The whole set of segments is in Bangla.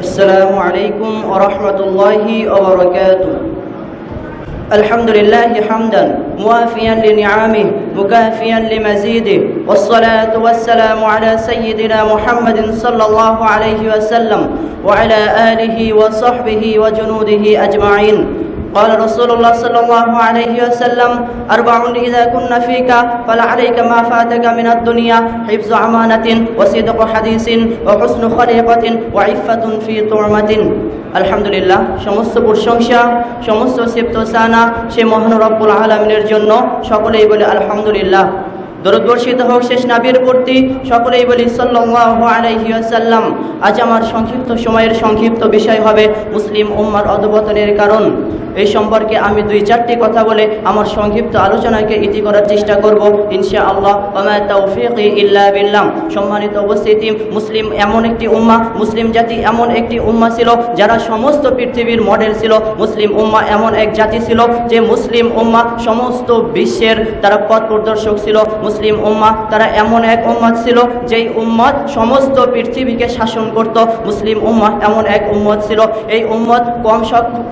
السلام عليكم ورحمة الله وبركاته. الحمد لله حمدا موافيا لنعمه مكافيا لمزيده والصلاة والسلام على سيدنا محمد صلى الله عليه وسلم وعلى آله وصحبه وجنوده أجمعين. قال رسول الله صلى الله عليه وسلم أربع إذا كن فيك فلعليك ما فاتك من الدنيا حفظ أمانة وصدق حديث وحسن خليقة وعفة في طعمة আলহামদুলিল্লাহ সমস্ত প্রশংসা সমস্ত সেপ্তসানা সে মহান রব্বুল আলমিনের জন্য সকলেই বলে আলহামদুলিল্লাহ দরদর্শিত হোক শেষ নাবির প্রতি সকলেই বলি সাল্লাল্লাহু আলাইহি ওয়াসাল্লাম আজ আমার সংক্ষিপ্ত সময়ের সংক্ষিপ্ত বিষয় হবে মুসলিম উম্মার অধপতনের কারণ এই সম্পর্কে আমি দুই চারটি কথা বলে আমার সংক্ষিপ্ত আলোচনাকে ইতি করার চেষ্টা করব। ইনশা আল্লাহ ইল্লা বিল্লাহ। সম্মানিত উপস্থিতি, মুসলিম এমন একটি উম্মা, মুসলিম জাতি এমন একটি উম্মা ছিল, যারা সমস্ত পৃথিবীর মডেল ছিল। মুসলিম উম্মা এমন এক জাতি ছিল যে মুসলিম উম্মা সমস্ত বিশ্বের তারা পথ প্রদর্শক ছিল। মুসলিম উম্মা তারা এমন এক উম্মত ছিল যেই উম্মত সমস্ত পৃথিবীকে শাসন করত। মুসলিম উম্মা এমন এক উম্মত ছিল। এই উম্মত কম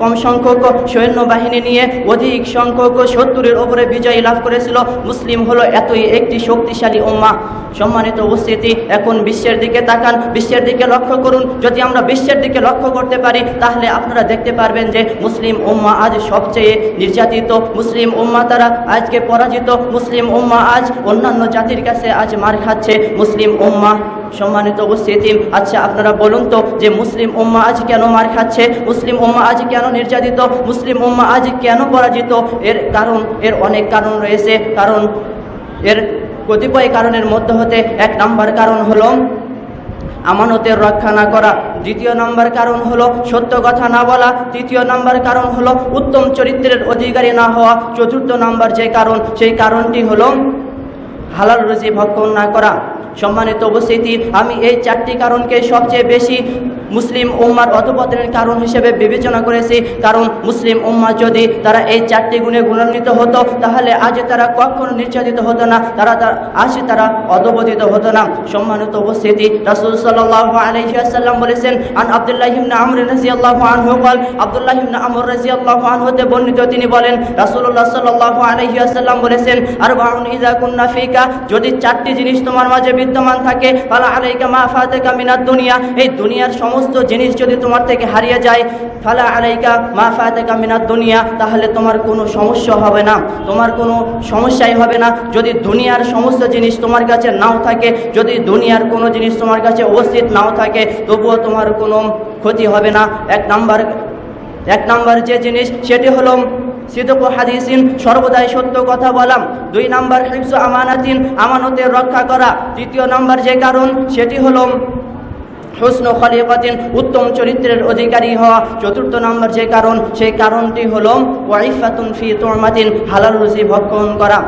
কম সংখ্যক সৈন্যবাহিনী নিয়ে অধিক সংখ্যক শত্রুরের ওপরে বিজয় লাভ করেছিল। মুসলিম হলো এতই একটি শক্তিশালী উম্মা। সম্মানিত উপস্থিতি, এখন বিশ্বের দিকে তাকান। বিশ্বের দিকে লক্ষ্য করুন। যদি আমরা বিশ্বের দিকে লক্ষ্য করতে পারি, তাহলে আপনারা দেখতে পারবেন যে মুসলিম উম্মা আজ সবচেয়ে নির্যাতিত। মুসলিম উম্মা তারা আজকে পরাজিত। মুসলিম উম্মা আজ অন্যান্য জাতির কাছে আজ মার খাচ্ছে। মুসলিম উম্মা, সম্মানিত উপস্থিতি আচ্ছা আপনারা বলুন তো যে মুসলিম উম্মা আজ কেন মার খাচ্ছে? মুসলিম উম্মা আজ কেন নির্যাতিত? মুসলিম উম্মা আজ কেন পরাজিত? এর কারণ, এর অনেক কারণ রয়েছে। কারণ, এর কতিপয় কারণের মধ্যে হতে এক নাম্বার কারণ হলো আমানতের রক্ষা না করা। দ্বিতীয় নম্বর কারণ হলো সত্য কথা না বলা। তৃতীয় নম্বর কারণ হলো উত্তম চরিত্রের অধিকারী না হওয়া। চতুর্থ নম্বর যে কারণ, সেই কারণটি হলো হালাল রুজি ভক্ষণ না করা। সম্মানিত উপস্থিতি, আমি এই চারটি কারণকে সবচেয়ে বেশি মুসলিম উম্মার অধপতনের কারণ হিসেবে বিবেচনা করেছি। কারণ মুসলিম উম্মা যদি তারা এই চারটি গুণে গুণান্বিত হতো, তাহলে আজ তারা কখনো নির্যাতিত হতো না। তারা আজ তারা অধপতিত হতো না। সম্মানিত উপস্থিতি, রাসুল সাল্লাহ আলহিহাসাল্লাম বলেছেন, আন আবদুল্লাহ ইবনে আমর রাদিয়াল্লাহু আনহু হোকাল আবদুল্লাহ আমর রাদিয়াল্লাহু আনহু হতে বর্ণিত তিনি বলেন রাসুল্লাহ সাল্লাহ আলাইহি বলেছেন, আরবাউন ইযা কুননা ফিকা যদি চারটি জিনিস তোমার মাঝে বিদ্যমান থাকে তাহলে আলাইকা মা ফাতাকা দুনিয়া এই দুনিয়ার সমস্ত জিনিস যদি তোমার থেকে হারিয়ে যায়, ফালা আলাইকা মা ফাতাকা মিনাদ দুনিয়া, তাহলে তোমার কোনো সমস্যা হবে না। তোমার কোনো সমস্যাই হবে না। যদি দুনিয়ার সমস্ত জিনিস তোমার কাছে নাও থাকে, যদি দুনিয়ার কোনো জিনিস তোমার কাছে উপস্থিত নাও থাকে, তবুও তোমার কোনো ক্ষতি হবে না। এক নাম্বার এক নাম্বার যে জিনিস, সেটি হলো সিদক হাদিসিন, সর্বদাই সত্য কথা বলাম দুই নাম্বার হিফজ আমানাতিন, আমানতের রক্ষা করা। তৃতীয় নাম্বার যে কারণ, সেটি হলো হুসন খলিফাতিন উত্তম চরিত্রের অধিকারী হওয়া চতুর্থ নম্বর যে কারণ, সেই কারণটি হল ওয়াইফাতুন ফি তোরমাতিন, হালাল রুজি ভক্ষণ করা।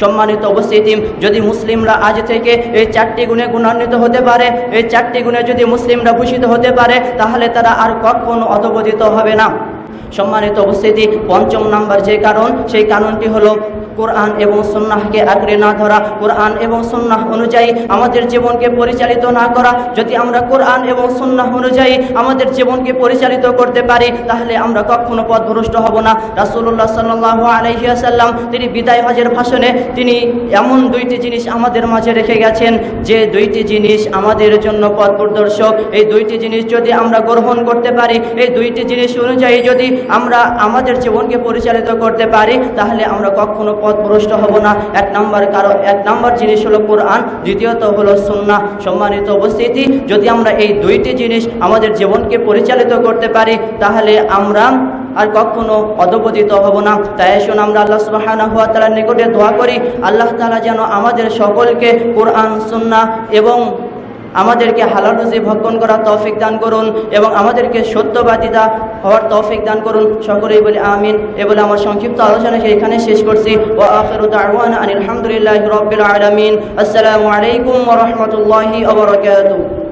সম্মানিত উপস্থিতি, যদি মুসলিমরা আজ থেকে এই চারটি গুণে গুণান্বিত হতে পারে, এই চারটি গুণে যদি মুসলিমরা ভূষিত হতে পারে, তাহলে তারা আর কখনো অধবোধিত হবে না। সম্মানিত উপস্থিতি, পঞ্চম নাম্বার যে কারণ, সেই কারণটি হলো কোরআন এবং সুন্নাহকে আঁকড়ে না ধরা। কোরআন এবং সুন্নাহ অনুযায়ী আমাদের জীবনকে পরিচালিত না করা। যদি আমরা কোরআন এবং সুন্নাহ অনুযায়ী আমাদের জীবনকে পরিচালিত করতে পারি, তাহলে আমরা কখনো পথভ্রষ্ট হব না। রাসূলুল্লাহ সাল্লাল্লাহু আলাইহি ওয়াসাল্লাম, তিনি বিদায় হজের ভাষণে তিনি এমন দুইটি জিনিস আমাদের মাঝে রেখে গেছেন, যে দুইটি জিনিস আমাদের জন্য পথ প্রদর্শক। এই দুইটি জিনিস যদি আমরা গ্রহণ করতে পারি, এই দুইটি জিনিস অনুযায়ী যদি আমরা আমাদের জীবনকে পরিচালিত করতে পারি, তাহলে আমরা কখনো পথভ্রষ্ট হব না। এক নম্বর কারণ, এক নম্বর জিনিস হলো কোরআন, দ্বিতীয়ত হলো সুন্নাহ। সম্মানিত উপস্থিতি, যদি আমরা এই দুইটি জিনিস আমাদের জীবনকে পরিচালিত করতে পারি, তাহলে আমরা আর কখনো অধপতিত হব না। তাই আসুন আমরা আল্লাহ সুবহানাহু ওয়া তাআলার নিকটে দোয়া করি, আল্লাহ তাআলা যেন আমাদের সকলকে কোরআন, সুন্নাহ এবং আমাদেরকে হালাল রুজি ভক্ষণ করার তৌফিক দান করুন এবং আমাদেরকে সত্যবাদিতা হওয়ার তৌফিক দান করুন। সকলেই বলে আমিন। এ বলে আমার সংক্ষিপ্ত আলোচনাকে এখানে শেষ করছি। ও আখিরু আলহামদুলিল্লাহ রাব্বিল আলামিন। আসসালামু আলাইকুম রহমতুল্লাহি বারাকাতুহু।